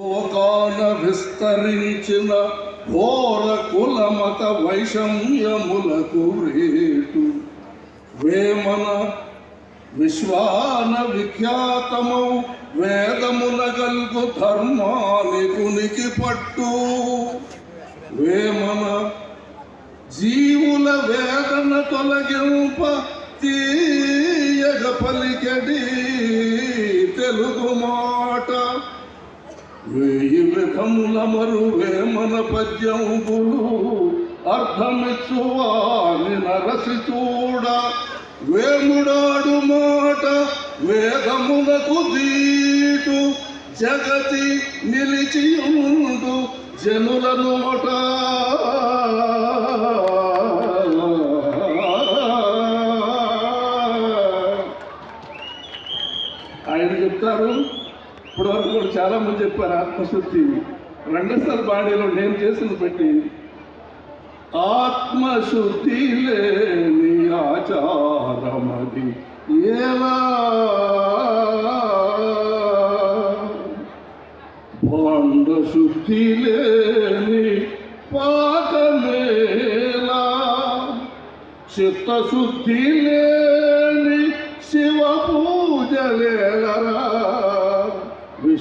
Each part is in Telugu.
లోకాన విస్తరించిన ఘోర కులమత వైషమ్యములకు రేటు. వేమన విశ్వాన విఖ్యాతమౌ వేదమున గల్గు ధర్మానికి పట్టు. వేమన జీవుల వేదన తొలగింప తీయగ పలికడి తెలుగు మాట. వేయి విధముల మరువే మన పద్యములు అర్థమిచ్చువాని నరసి చూడ. వేముడాడు మాట వేదమునకు దీటు. జగతి నిలిచి ఉండు జనుల నోట. చాలా మంది చెప్పారు ఆత్మశుద్ధి. రంగస్థల బాడీలో నేను చేసింది బట్టి ఆత్మశుద్ధి లేని ఆచారమది. ఏలా భాండ శుద్ధి లేని పాకమేలా. చిత్తశుద్ధి లేని శివ పూజలేలరా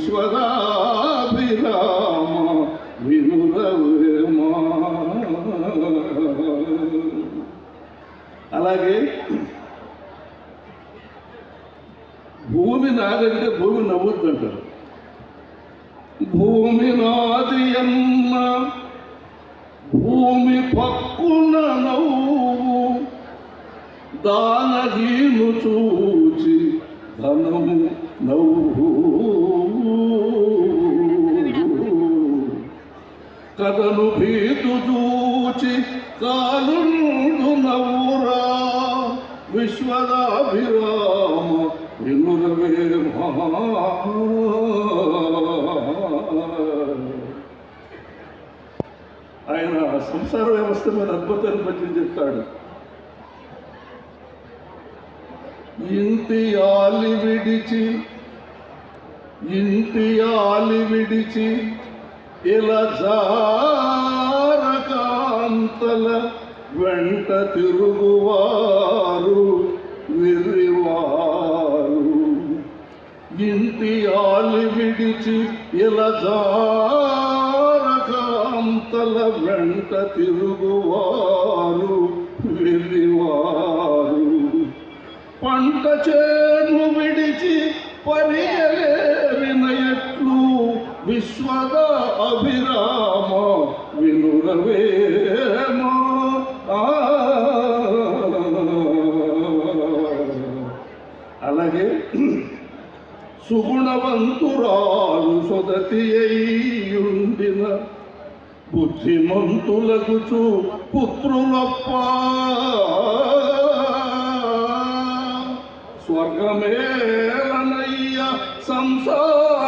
విశ్వదాభిరామ వినురవేమా. అలాగే భూమి నాదంటే భూమి నవ్వుద్దంటారు. భూమి నాది అన్న భూమి పక్కున నవ్వు దానహీను చూచి ధనము నవ్వు. కథను భీతు చూచి కాలుండు నవ్వురా. విశ్వదాభిరామ వినురవే ఆయన సంసార వ్యవస్థ మీద అద్భుతాన్ని బట్టి చెప్తాడు. ఇంటి ఆలి విడిచి ఇంటి ఆలి విడిచి ఇలా జారకాంతల వెంట తిరుగువారు విర్రివారు. ఇంటి ఆలి విడిచి ఇలా జారకాంతల వెంట తిరుగువారు విర్రివారు. పంట చేను విడిచి పరిగలేరిన విశ్వద అభిరామ వినురవేమ అలాగే సుగుణవంతురాలు సొదతి అయ్యుండిన బుద్ధిమంతులకు చూ పుత్రులప్ప. స్వర్గమేలనయ్య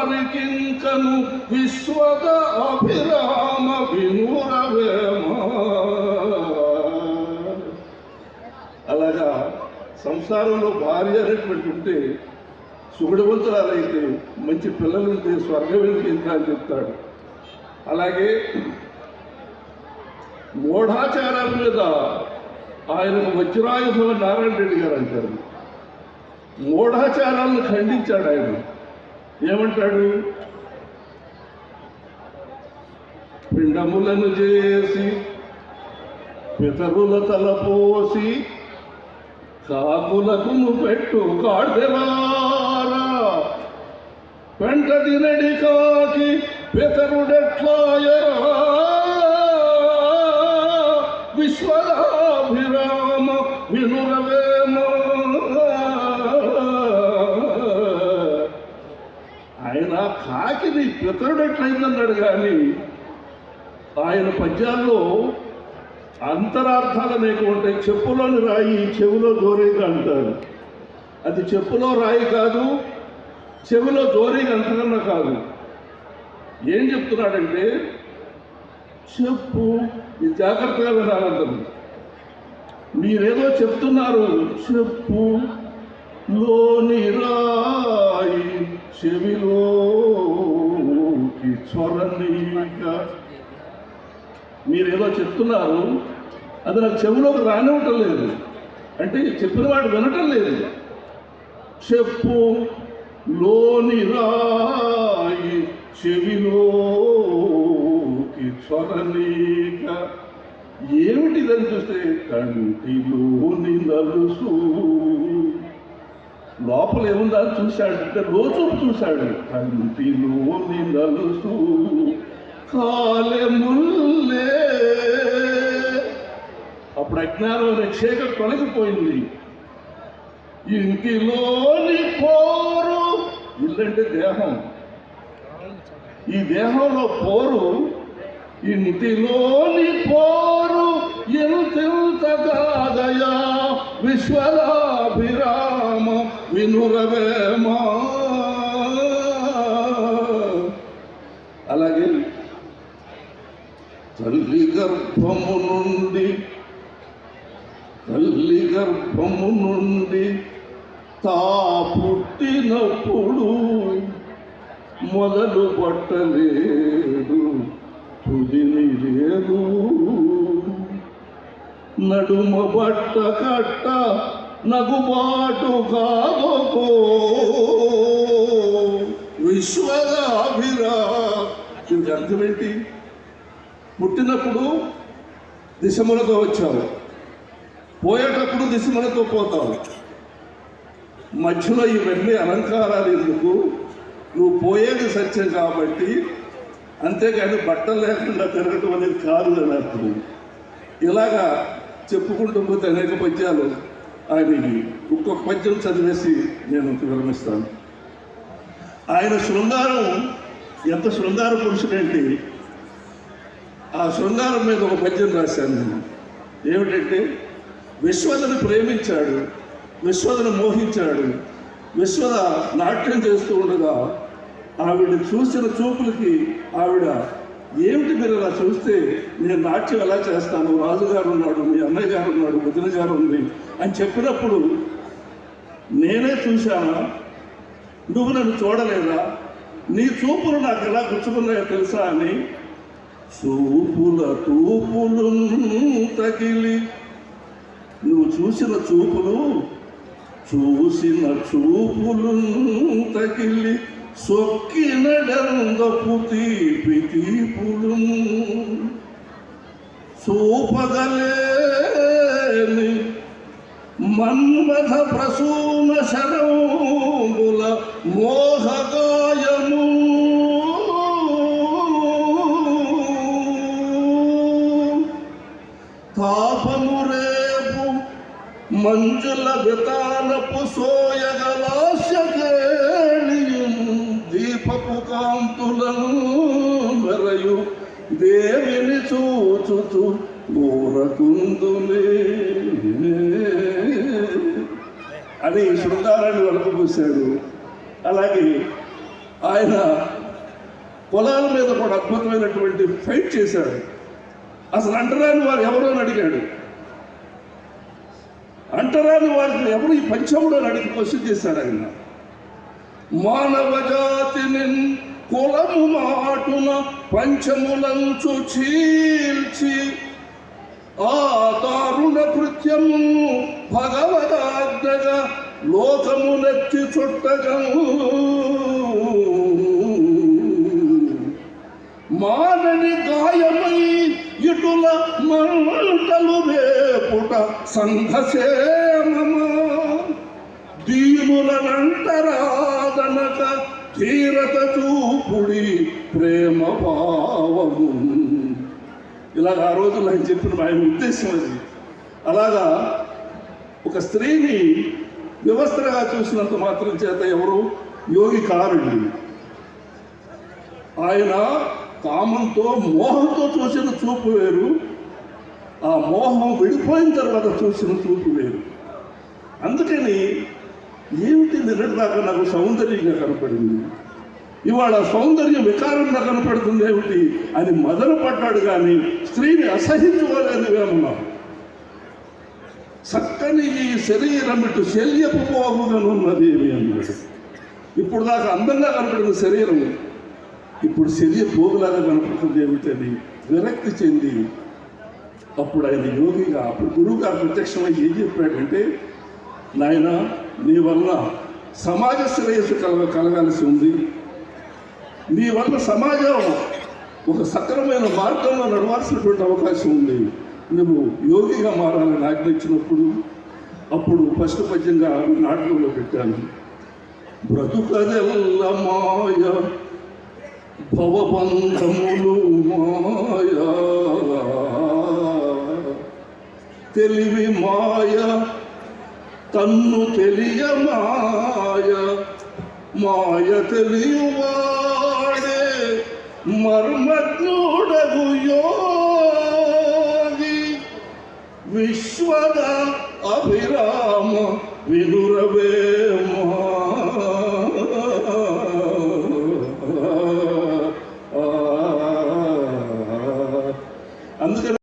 సంసారికింకను విశ్వద అభిరామ వినురవేమ అలాగా సంసారంలో భార్య అనేటువంటి ఉంటే సుగుడవంతురాలైతే మంచి పిల్లలుంటే స్వర్గం ఎందుకు అని చెప్తాడు. అలాగే మూఢాచారాల మీద ఆయనకు వజ్రాయుధుల నారాయణ రెడ్డి గారు అంటారు. మూఢాచారాలను ఖండించాడు ఆయన. ఏమంటాడు? పిండములను చేసి పితరుల తలపోసి కాకులకు పెట్టు కాడెలారా పెంట తినడి కాకి పితరుడెట్లాయరా విశ్వరాభిరా ఆయన కాకిని పితరుడెట్లయిందన్నాడు కానీ ఆయన పద్యాల్లో అంతరార్థాలు అనేక ఉంటాయి. చెప్పులోని రాయి చెవిలో దోరేగా అంటారు. అది చెప్పులో రాయి కాదు చెవిలో దోరేగా అంతకన్నా కాదు. ఏం చెప్తున్నాడంటే చెప్పు ఇది జాగ్రత్తగా వినాలంటారు మీరేదో చెప్తున్నారు చెప్పు లోని రాయి చెవిలోకి చొరనీక. మీరేదో చెప్తున్నారు అది నాకు చెవిలోకి రానివ్వటం లేదు. అంటే చెప్పిన వాడు వినటం లేదు. చెప్పు లోని రాయి చెవిలోకి చొరనీక. ఏమిటిదని చూస్తే కంటిలోని నలుసు. లోపల ఏముందా? చూశాడు. అంటే రోజు చూశాడు. కంటిలో నలుసు కాలెముల్లే అప్పుడు అజ్ఞానం అనే చీకటి తొలగిపోయింది. ఇంటిలోని పోరు ఇల్లంటే దేహం. ఈ దేహంలో పోరు ఇంటిలోని పోరు ఎంత కాదయా విశ్వరా వినురవేమా అలాగే తల్లి గర్భము నుండి తల్లి గర్భము నుండి తా పుట్టినప్పుడు మొదలు పట్టలేదు తుదిని లేదు. నడుమ బట్ట కట్ట నగుబాటు కాగో విశ్వరాభిరా దీనికి అర్థం ఏంటి పుట్టినప్పుడు దిశములతో వచ్చావు. పోయేటప్పుడు దిశములతో పోతావు. మధ్యలో ఇవన్నీ అలంకారాలు ఎందుకు? నువ్వు పోయేది సత్యం కాబట్టి అంతేకాని బట్టలు లేకుండా తిరగటం అనేది కాదు అని అర్థం ఇలాగా చెప్పుకుంటూ పోతే అనేక పద్యాలు. ఆయనకి ఒక్కొక్క పద్యం చదివేసి నేను విరమిస్తాను. ఆయన శృంగారం ఎంత శృంగార పురుషుడేంటి? ఆ శృంగారం మీద ఒక పద్యం రాశాను నేను. ఏమిటంటే విశ్వదను ప్రేమించాడు విశ్వదను మోహించాడు విశ్వద నాట్యం చేస్తూ ఉండగా ఆవిడ చూసిన చూపులకి ఆవిడ ఏమిటి మీరు అలా చూస్తే నేను నాట్యం ఎలా చేస్తాను? రాజుగారు ఉన్నాడు మీ అన్నయ్య గారు ఉన్నాడు వదిన గారు ఉంది అని చెప్పినప్పుడు నేనే చూశానా? నువ్వు నన్ను చూడలేదా? నీ చూపులు నాకు ఎలా గుచ్చుకున్నాయో తెలుసా అని? చూపుల తూపులు తగిలి. నువ్వు చూసిన చూపులు చూసిన చూపులు తగిలి. సొక్కినడందపు తీపి తీపులు. చూపగలేని మన్మథ ప్రసూన శరముల మోహగాయము. తాపము రేపు మంజుల వితానపు సో చూచుచు ఊరకుందులే అని శృంగారాన్ని వలకపోసాడు అలాగే ఆయన పొలాల మీద కూడా అద్భుతమైనటువంటి ఫైట్ చేశాడు. అసలు అంటరాని వారు ఎవరో అని అడిగాడు. అంటరాని వారిని ఎవరు ఈ పంచముడు అని అడిగి క్వశ్చన్ చేశాడు ఆయన. మానవ జాతిని కులము మాటున పంచములంచు చీల్చి ఆ దారుణ కృత్యము భగవదాజ్ఞగా లోకమునెత్తి చుట్టగము మానని గాయమై ఇటుల మంటలు వేపుట సంఘసేమమా దీనులనంటరాదనక తీరత చూపుడి ప్రేమ భావము. ఇలాగ ఆ రోజుల్లో ఆయన చెప్పిన ఆయన ఉద్దేశం అది. అలాగా ఒక స్త్రీని వ్యవస్థగా చూసినంత మాత్రం చేత ఎవరు? యోగి కారండి ఆయన కామంతో మోహంతో చూసిన చూపు వేరు. ఆ మోహం విడిపోయిన తర్వాత చూసిన చూపు వేరు. అందుకని ఏమిటి నిన్నటిదాకా నాకు సౌందర్యంగా కనపడింది? ఇవాళ సౌందర్యం వికారంగా కనపడుతుంది ఏమిటి? అని మదన పడ్డాడు కానీ స్త్రీని అసహించుకోలేదు ఉన్నాం చక్కని ఈ శరీరం ఇటు శల్యపు పోగుగానున్నది ఏమి అన్నాడు. ఇప్పుడు దాకా అందంగా కనపడిన శరీరం ఇప్పుడు శరీర పోగులాగా కనపడుతుంది ఏమిటని విరక్తి చెంది అప్పుడు ఆయన యోగిగా అప్పుడు గురువు గారు ప్రత్యక్షమై ఏం చెప్పాడంటే నాయన నీ వల్ల సమాజ శ్రేయస్సు కలగ కలగాల్సి ఉంది. నీ వల్ల సమాజం ఒక సక్రమైన మార్గంలో నడవాల్సినటువంటి అవకాశం ఉంది. నువ్వు యోగిగా మారాలని ఆజ్ఞించినప్పుడు అప్పుడు ఫస్ట్ పద్యంగా నాటకంలో పెట్టాను. బ్రతుకదెల్ల మాయ భవబంధములు మాయ. తెలివి మాయ తన్ను తెలియ మాయ మాయ తెలియవాడే మర్మజ్ఞుడగు యోగి. విశ్వద అభిరామ వినురవేమా